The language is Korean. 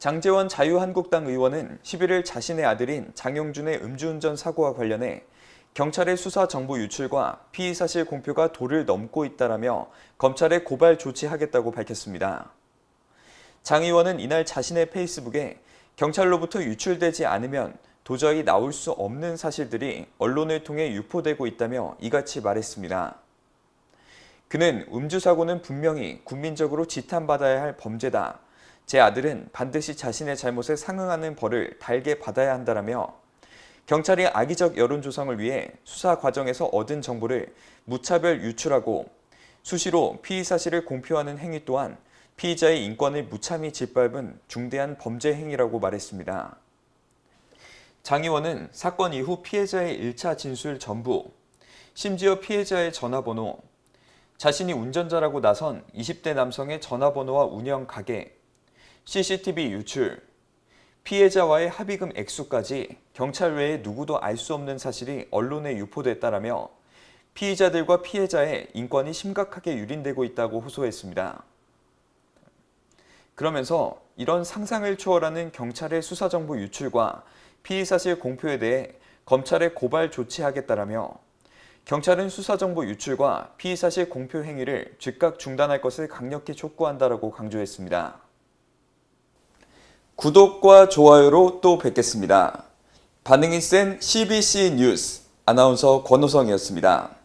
장재원 자유한국당 의원은 11일 자신의 아들인 장용준의 음주운전 사고와 관련해 경찰의 수사 정보 유출과 피의 사실 공표가 도를 넘고 있다라며 검찰에 고발 조치하겠다고 밝혔습니다. 장 의원은 이날 자신의 페이스북에 경찰로부터 유출되지 않으면 도저히 나올 수 없는 사실들이 언론을 통해 유포되고 있다며 이같이 말했습니다. 그는 음주 사고는 분명히 국민적으로 지탄받아야 할 범죄다. 제 아들은 반드시 자신의 잘못에 상응하는 벌을 달게 받아야 한다라며 경찰이 악의적 여론 조성을 위해 수사 과정에서 얻은 정보를 무차별 유출하고 수시로 피의 사실을 공표하는 행위 또한 피의자의 인권을 무참히 짓밟은 중대한 범죄 행위라고 말했습니다. 장 의원은 사건 이후 피해자의 1차 진술 전부, 심지어 피해자의 전화번호, 자신이 운전자라고 나선 20대 남성의 전화번호와 운영 가게, CCTV 유출, 피해자와의 합의금 액수까지 경찰 외에 누구도 알 수 없는 사실이 언론에 유포됐다라며 피의자들과 피해자의 인권이 심각하게 유린되고 있다고 호소했습니다. 그러면서 이런 상상을 초월하는 경찰의 수사정보 유출과 피의사실 공표에 대해 검찰에 고발 조치하겠다라며 경찰은 수사정보 유출과 피의사실 공표 행위를 즉각 중단할 것을 강력히 촉구한다라고 강조했습니다. 구독과 좋아요로 또 뵙겠습니다. 반응이 센 CBC 뉴스 아나운서 권호성이었습니다.